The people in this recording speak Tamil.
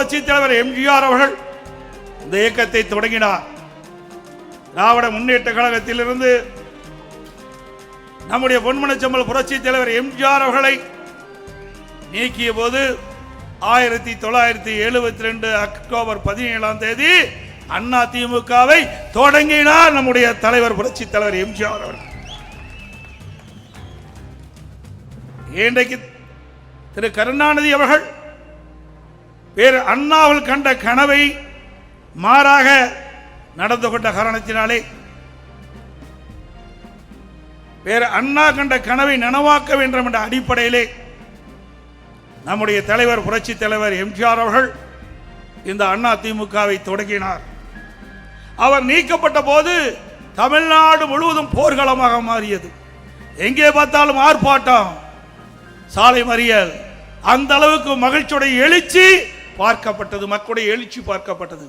புரட்சித் தலைவர் எம்ஜிஆர் அவர்கள் இந்த இயக்கத்தை தொடங்கினார். திராவிட முன்னேற்ற கழகத்திலிருந்து நம்முடைய பொன்மனச்சம்பல் புரட்சித் தலைவர் எம்ஜிஆர் அவர்களை நீக்கிய போது ஆயிரத்தி தொள்ளாயிரத்தி எழுபத்தி ரெண்டு அக்டோபர் பதினேழாம் தேதி அண்ணா திமுகவை தொடங்கினார் நம்முடைய தலைவர் புரட்சி தலைவர் எம்ஜிஆர் அவர்கள். இன்றைக்கு திரு கருணாநிதி அவர்கள் பேர் அண்ணாவில் கண்ட கனவை மாறாக நடந்து கொண்ட காரணத்தினாலே வேறு அண்ணா கண்ட கனவை நனவாக்க வேண்டும் என்ற அடிப்படையிலே நம்முடைய தலைவர் புரட்சி தலைவர் எம்ஜிஆர் அவர்கள் இந்த அண்ணா திமுகவை தொடங்கினார். அவர் நீக்கப்பட்ட போது தமிழ்நாடு முழுவதும் போர்க்களமாக மாறியது. எங்கே பார்த்தாலும் ஆர்ப்பாட்டம் சாலை மறியல் அந்த அளவுக்கு மகிழ்ச்சியுடைய எழுச்சி பார்க்கப்பட்டது மக்களுடைய எழுச்சி பார்க்கப்பட்டது.